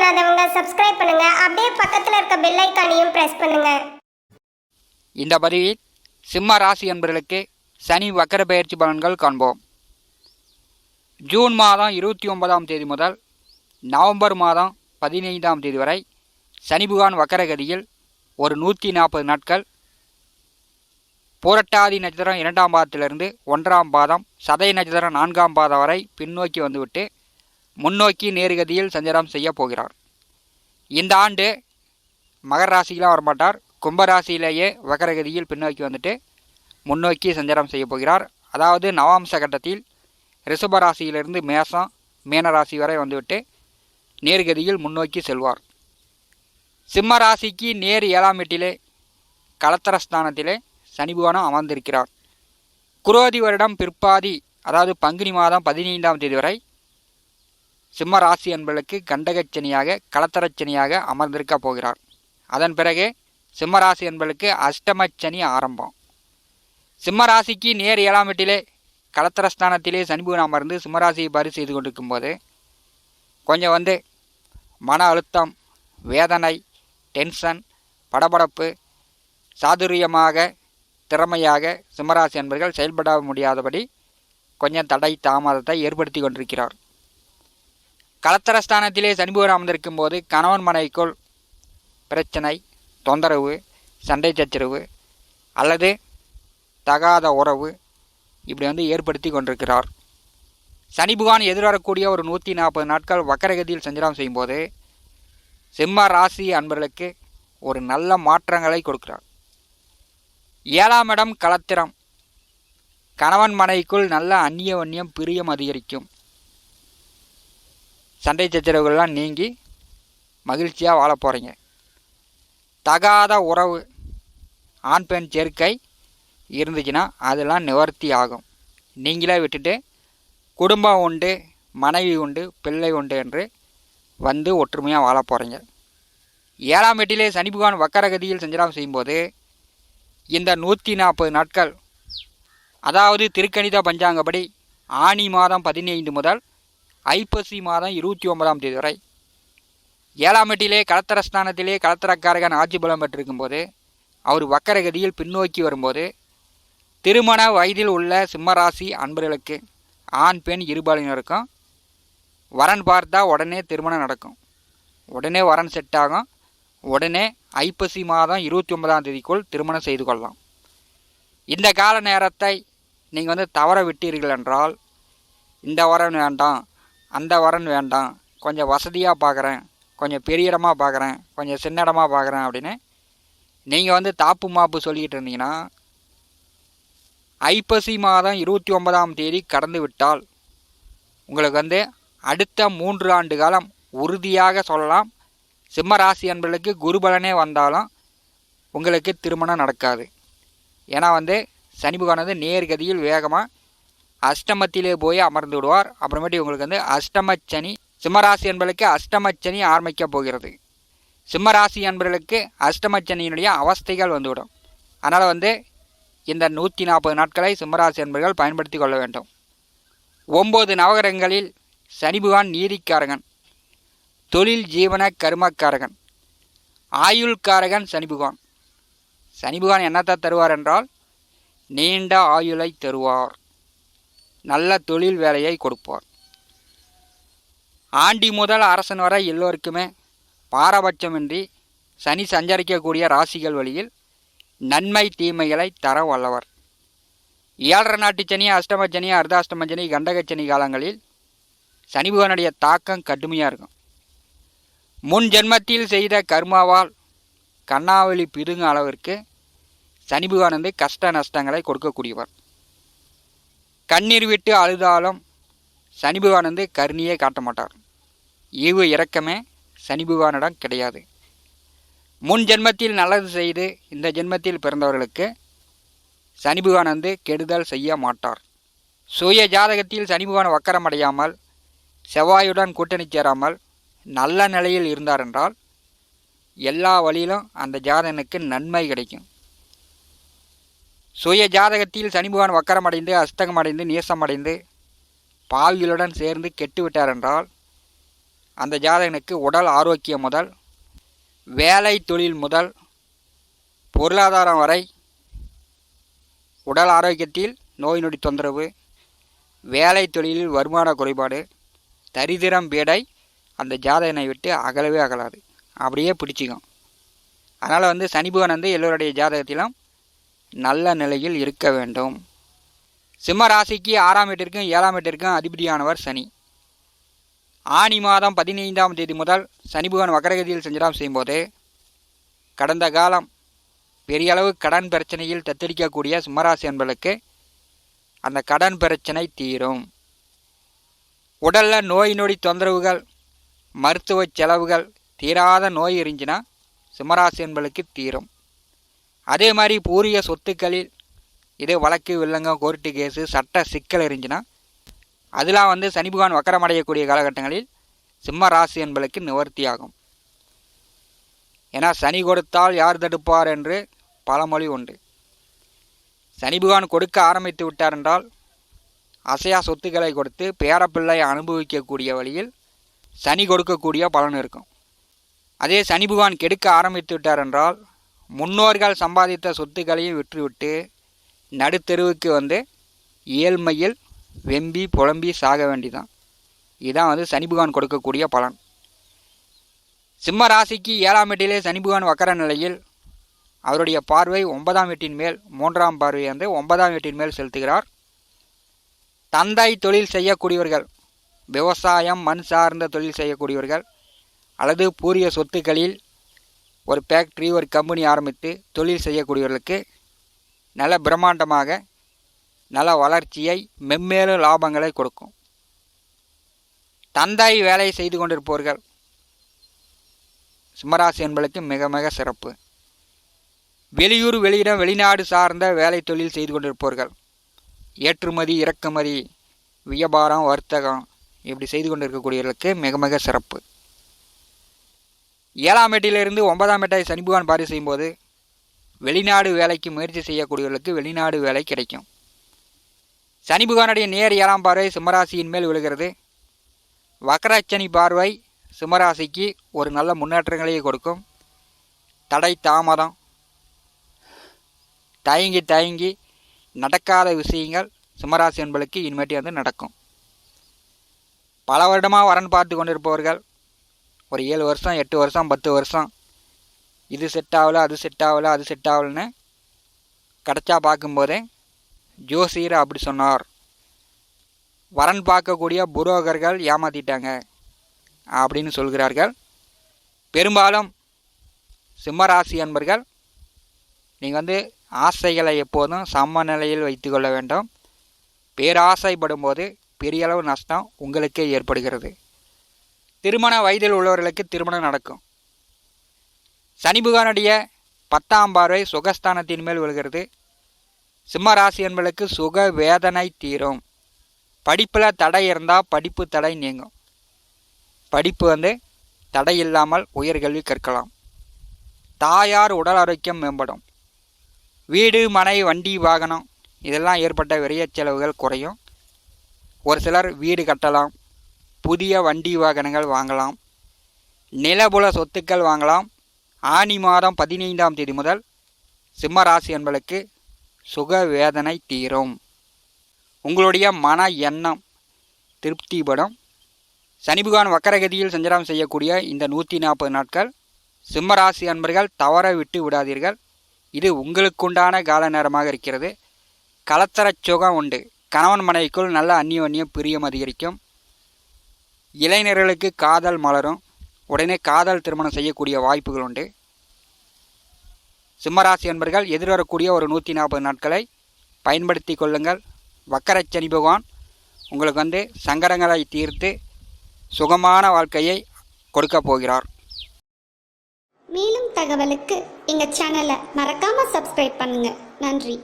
பண்ணாதவங்க சப்ஸ்கிரைப் பண்ணுங்க. அப்படியே பக்கத்தில் இருக்க பெல் ஐக்கானையும் பிரஸ் பண்ணுங்க. இந்த பதிவில் சிம்ம ராசி என்பவர்களுக்கு சனி வக்கர பயிற்சி பலன்கள் காண்போம். ஜூன் மாதம் இருபத்தி ஒன்பதாம் தேதி முதல் நவம்பர் மாதம் பதினைந்தாம் தேதி வரை சனி புகான் வக்கரகதியில் ஒரு நூற்றி நாற்பது நாட்கள் புரட்டாதி நட்சத்திரம் இரண்டாம் பாதத்திலிருந்து ஒன்றாம் பாதம் சதய நட்சத்திரம் நான்காம் பாதம் வரை பின்னோக்கி வந்துவிட்டு முன்னோக்கி நேர்கதியில் சஞ்சாரம் செய்ய போகிறார். இந்த ஆண்டு மகர ராசிக்கெலாம் வரமாட்டார். கும்பராசியிலேயே வக்கரகதியில் பின்னோக்கி வந்துட்டு முன்னோக்கி சஞ்சாரம் செய்ய போகிறார். அதாவது நவாம்ச கட்டத்தில் ரிஷப ராசியிலிருந்து மேசம் மீன ராசி வரை வந்துவிட்டு நேர்கதியில் முன்னோக்கி செல்வார். சிம்ம ராசிக்கு நேர் ஏழாம் வீட்டிலே கலத்தரஸ்தானத்திலே சனிபுவனம் அமர்ந்திருக்கிறார். குரோதி வருடம் பிற்பாதி அதாவது பங்குனி மாதம் பதினைந்தாம் தேதி வரை சிம்ம ராசி என்பதற்கு கண்டகச்சனியாக களத்தரச்சனியாக அமர்ந்திருக்க போகிறார். அதன் பிறகு சிம்மராசி என்பதற்கு அஷ்டமச்சனி ஆரம்பம். சிம்மராசிக்கு நேர் ஏழாம் வீட்டிலே கலத்திரஸ்தானத்திலே சனிபுவன் அமர்ந்து சிம்மராசியை பரிசு செய்து கொண்டிருக்கும் போது கொஞ்சம் வந்து மன அழுத்தம் வேதனை டென்ஷன் படபடப்பு சாதுரியமாக திறமையாக சிம்மராசி என்பர்கள் செயல்பட முடியாதபடி கொஞ்சம் தடை தாமதத்தை ஏற்படுத்தி கொண்டிருக்கிறார். கலத்தரஸ்தானத்திலே சனிபுவன் அமர்ந்திருக்கும் போது கணவன் மனைவிக்குள் பிரச்சனை தொந்தரவு சண்டை சச்சரவு அல்லது தகாத உறவு இப்படி வந்து ஏற்படுத்தி கொண்டிருக்கிறார். சனி புகான் எதிர்வரக்கூடிய ஒரு நூற்றி நாற்பது நாட்கள் வக்கரகதியில் சஞ்சாரம் செய்யும்போது சிம்ம ராசி அன்பர்களுக்கு ஒரு நல்ல மாற்றங்களை கொடுக்கிறார். ஏழாம் இடம் களத்திரம். கணவன் மனைவிக்குள் நல்ல அந்நிய வன்னியம் பிரியம் அதிகரிக்கும். சண்டை சச்சரவுகள்லாம் நீங்கி மகிழ்ச்சியாக வாழ போகிறீங்க தகாத உறவு ஆண் பெண் சேர்க்கை இருந்துச்சுன்னா அதெல்லாம் நிவர்த்தி ஆகும். நீங்களே விட்டுட்டு குடும்பம் உண்டு மனைவி உண்டு பிள்ளை உண்டு என்று வந்து ஒற்றுமையாக வாழ போகிறீங்க ஏழாம் வீட்டிலே சனி பகவான் வக்கரகதியில் சஞ்சாரம் செய்யும்போது இந்த நூற்றி நாற்பது நாட்கள் அதாவது திருக்கணித பஞ்சாங்கப்படி ஆனி மாதம் பதினைந்து முதல் ஐப்பசி மாதம் இருபத்தி ஒன்பதாம் தேதி வரை ஏழாம் எட்டிலே கலத்தரஸ்தானத்திலே கலத்தரக்காரகன் ஆட்சி பலம் பெற்றிருக்கும்போது அவர் வக்கரகதியில் பின்னோக்கி வரும்போது திருமண வயதில் உள்ள சிம்மராசி அன்பர்களுக்கு ஆண் பெண் இருபாலினருக்கும் வரன் பார்த்தா உடனே திருமணம் நடக்கும். உடனே வரன் செட் ஆகும். உடனே ஐப்பசி மாதம் இருபத்தி ஒன்பதாம் தேதிக்குள் திருமணம் செய்து கொள்ளலாம். இந்த கால நேரத்தை நீங்கள் வந்து தவற விட்டீர்கள் என்றால் இந்த வரன் வேண்டாம். அந்த வரன் வேண்டாம். கொஞ்சம் வசதியாக பார்க்குறேன் கொஞ்சம் பெரிய இடமா பார்க்குறேன் கொஞ்சம் சின்ன இடமா பார்க்குறேன் அப்படின்னு நீங்கள் வந்து தாப்பு மாப்பு சொல்லிக்கிட்டு இருந்தீங்கன்னா ஐப்பசி மாதம் இருபத்தி ஒன்பதாம் தேதி கடந்து விட்டால் உங்களுக்கு வந்து அடுத்த மூன்று ஆண்டு காலம் உறுதியாக சொல்லலாம். சிம்ம ராசி குருபலனே வந்தாலும் உங்களுக்கு திருமணம் நடக்காது. ஏன்னா வந்து சனி பகவான் வந்து நேர்கதியில் வேகமாக அஷ்டமத்திலே போய் அமர்ந்து விடுவார். அப்புறமேட்டு உங்களுக்கு வந்து அஷ்டமச்சனி சிம்மராசி என்பதற்கு அஷ்டமச்சனி ஆரம்பிக்க போகிறது. சிம்மராசி என்பர்களுக்கு அஷ்டமச்சனியினுடைய அவஸ்தைகள் வந்துவிடும். அதனால் வந்து இந்த நூற்றி நாற்பது நாட்களை சிம்மராசி என்பர்கள் பயன்படுத்தி கொள்ள வேண்டும். ஒம்பது நவகரங்களில் சனிபகவான் நீதிக்காரகன் தொழில் ஜீவன கர்மக்காரகன் ஆயுள்காரகன் சனிபுகான் சனிபுகான் என்னத்தை தருவார் என்றால் நீண்ட ஆயுளை தருவார். நல்ல தொழில் வேலையை கொடுப்பார். ஆண்டி முதல் அரசன் வரை எல்லோருக்குமே பாரபட்சமின்றி சனி சஞ்சரிக்கக்கூடிய ராசிகள் வழியில் நன்மை தீமைகளை தர வல்லவர். ஏழரை நாட்டு சனி அஷ்டம சனி அர்த்தாஷ்டம சனி கண்டக சனி காலங்களில் சனி பகவானுடைய தாக்கம் கடுமையாக இருக்கும். முன் ஜென்மத்தில் செய்த கர்மாவால் கண்ணாவளி பிதுங்க அளவிற்கு சனி பகவான் வந்து கஷ்ட நஷ்டங்களை கொடுக்கக்கூடியவர். கண்ணீர் விட்டு அழுதாலும் சனி வந்து கருணியே காட்ட மாட்டார். ஈவு இறக்கமே சனிபகவானிடம் கிடையாது. முன் ஜென்மத்தில் நல்லது செய்து இந்த ஜென்மத்தில் பிறந்தவர்களுக்கு சனி வந்து கெடுதல் செய்ய மாட்டார். சுய ஜாதகத்தில் சனி பகவான் வக்கரம் அடையாமல் செவ்வாயுடன் கூட்டணி சேராமல் நல்ல நிலையில் இருந்தார் என்றால் எல்லா வழியிலும் அந்த ஜாதகனுக்கு நன்மை கிடைக்கும். சுய ஜாதகத்தில் சனிபகவான் வக்கரமடைந்து அஸ்தகமடைந்து நீசமடைந்து பாவிகளுடன் சேர்ந்து கெட்டு விட்டார் என்றால் அந்த ஜாதகனுக்கு உடல் ஆரோக்கியம் முதல் வேலை தொழில் முதல் பொருளாதாரம் வரை உடல் ஆரோக்கியத்தில் நோய் நொடி தொந்தரவு வேலை தொழிலில் வருமான குறைபாடு தரிதிரம் பீடை அந்த ஜாதகனை விட்டு அகலவே அகலாது. அப்படியே பிடிச்சிக்கும். அதனால் வந்து சனி வந்து எல்லோருடைய ஜாதகத்திலும் நல்ல நிலையில் இருக்க வேண்டும். சிம்ம ராசிக்கு ஆறாம் வீட்டிற்கும் ஏழாம் வீட்டிற்கும் அதிபதியானவர் சனி. ஆனி மாதம் பதினைந்தாம் தேதி முதல் சனி பகவான் வக்கரகதியில் சஞ்சாரம் செய்யும்போது கடந்த காலம் பெரிய அளவு கடன் பிரச்சனையில் தத்தளிக்கக்கூடிய சிம்மராசி என்பதற்கு அந்த கடன் பிரச்சனை தீரும். உடலில் நோய் நொடி தொந்தரவுகள் மருத்துவ செலவுகள் தீராத நோய் இருந்துச்சுன்னா சிம்மராசி என்பதற்கு தீரும். அதே மாதிரி பூரிய சொத்துக்களில் இதே வழக்கு வில்லங்கம் கோர்ட்டு கேஸு சட்ட சிக்கல் இருந்துச்சுன்னா அதெல்லாம் வந்து சனிபகவான் வக்கரமடையக்கூடிய காலகட்டங்களில் சிம்ம ராசி என்பதற்கு நிவர்த்தியாகும். ஏன்னா சனி கொடுத்தால் யார் தடுப்பார் என்று பழமொழி உண்டு. சனி பகவான் கொடுக்க ஆரம்பித்து விட்டார் என்றால் அசையா சொத்துக்களை கொடுத்து பேரப்பிள்ளையை அனுபவிக்கக்கூடிய வழியில் சனி கொடுக்கக்கூடிய பலன் இருக்கும். அதே சனி பகவான் கெடுக்க ஆரம்பித்து விட்டார் என்றால் முன்னோர்கள் சம்பாதித்த சொத்துக்களையும் விற்றுவிட்டு நடுத்தெருவுக்கு வந்து ஏழ்மையில் வெம்பி புலம்பி சாக வேண்டிதான். இதுதான் வந்து சனிபகவான் கொடுக்கக்கூடிய பலன். சிம்ம ராசிக்கு ஏழாம் வீட்டிலே சனிபகவான் வக்கிற வக்கர நிலையில் அவருடைய பார்வை ஒன்பதாம் வீட்டின் மேல் மூன்றாம் பார்வை வந்து ஒன்பதாம் வீட்டின் மேல் செலுத்துகிறார். தந்தை தொழில் செய்யக்கூடியவர்கள் விவசாயம் மண் சார்ந்த தொழில் செய்யக்கூடியவர்கள் அல்லது பூரிய சொத்துக்களில் ஒரு ஃபேக்ட்ரி ஒரு கம்பெனி ஆரம்பித்து தொழில் செய்யக்கூடியவர்களுக்கு நல்ல பிரம்மாண்டமாக நல்ல வளர்ச்சியை மெம்மேலும் லாபங்களை கொடுக்கும். தந்தாய் வேலையை செய்து கொண்டிருப்பவர்கள் சிம்மராசி என்பதற்கு மிக மிக சிறப்பு. வெளியூர் வெளியிடம் வெளிநாடு சார்ந்த வேலை தொழில் செய்து கொண்டிருப்பவர்கள் ஏற்றுமதி இறக்குமதி வியாபாரம் வர்த்தகம் இப்படி செய்து கொண்டிருக்கக்கூடியவர்களுக்கு மிக மிக சிறப்பு. ஏழாம் எட்டிலிருந்து ஒன்பதாம் எட்டை சனிபகவான் பாரி செய்யும்போது வெளிநாடு வேலைக்கு முயற்சி செய்யக்கூடியவர்களுக்கு வெளிநாடு வேலை கிடைக்கும். சனிபகவானுடைய நேர் ஏழாம் பார்வை சிம்மராசியின் மேல் விழுகிறது. வக்கரச்சனி பார்வை சிம்மராசிக்கு ஒரு நல்ல முன்னேற்றங்களையே கொடுக்கும். தடை தாமதம். தயங்கி தயங்கி நடக்காத விஷயங்கள் சிம்மராசி என்பளுக்கு இனிமேட்டி வந்து நடக்கும். பல வருடமாக வரன் பார்த்து கொண்டிருப்பவர்கள் ஒரு ஏழு வருஷம் எட்டு வருஷம் பத்து வருஷம். இது செட் ஆகல அது செட் ஆகல அது செட் ஆகலைன்னு கிடச்சா பார்க்கும்போதே ஜோசியர் அப்படி சொன்னார். வரன் பார்க்கக்கூடிய புரோகர்கள் ஏமாத்திட்டாங்க அப்படின்னு சொல்கிறார்கள். பெரும்பாலும் சிம்மராசி அன்பர்கள் நீங்கள் வந்து ஆசைகளை எப்போதும் சமநிலையில் வைத்துக்கொள்ள வேண்டும். பேராசைப்படும் போது பெரிய அளவு நஷ்டம் உங்களுக்கே ஏற்படுகிறது. திருமண வயதில் உள்ளவர்களுக்கு திருமணம் நடக்கும். சனிபுகானுடைய பத்தாம் பார்வை சுகஸ்தானத்தின் மேல் விழுகிறது. சிம்ம ராசி என்பளுக்கு சுக வேதனை தீரும். படிப்பில் தடை இருந்தால் படிப்பு தடை நீங்கும். படிப்பு வந்து தடை இல்லாமல் உயர்கல்வி கற்கலாம். தாயார் உடல் ஆரோக்கியம் மேம்படும். வீடு மனை வண்டி வாகனம் இதெல்லாம் ஏற்பட்ட விரைய செலவுகள் குறையும். ஒரு சிலர் வீடு கட்டலாம். புதிய வண்டி வாகனங்கள் வாங்கலாம். நிலபுல சொத்துக்கள் வாங்கலாம். ஆனி மாதம் பதினைந்தாம் தேதி முதல் சிம்ம ராசி என்பளுக்கு சுக வேதனை தீரும். உங்களுடைய மன எண்ணம் திருப்திப்படும் சனி வக்கரகதியில் சஞ்சாரம் செய்யக்கூடிய இந்த நூற்றி நாற்பது நாட்கள் சிம்ம ராசி அன்பர்கள் தவற விட்டு விடாதீர்கள். இது உங்களுக்குண்டான கால நேரமாக இருக்கிறது. கலத்தரச் சுகம் உண்டு. கணவன் மனைவிக்குள் நல்ல அந்நியோன்யம் பிரியம் அதிகரிக்கும். இளைஞர்களுக்கு காதல் மலரும். உடனே காதல் திருமணம் செய்யக்கூடிய வாய்ப்புகள் உண்டு. சிம்மராசி என்பர்கள் எதிர்வரக்கூடிய ஒரு நூற்றி நாற்பது நாட்களை பயன்படுத்தி கொள்ளுங்கள். வக்கரச்சனி பகவான் உங்களுக்கு வந்து சங்கடங்களை தீர்த்து சுகமான வாழ்க்கையை கொடுக்க போகிறார். மேலும் தகவலுக்கு எங்கள் சேனலை மறக்காமல் சப்ஸ்கிரைப் பண்ணுங்கள் நன்றி.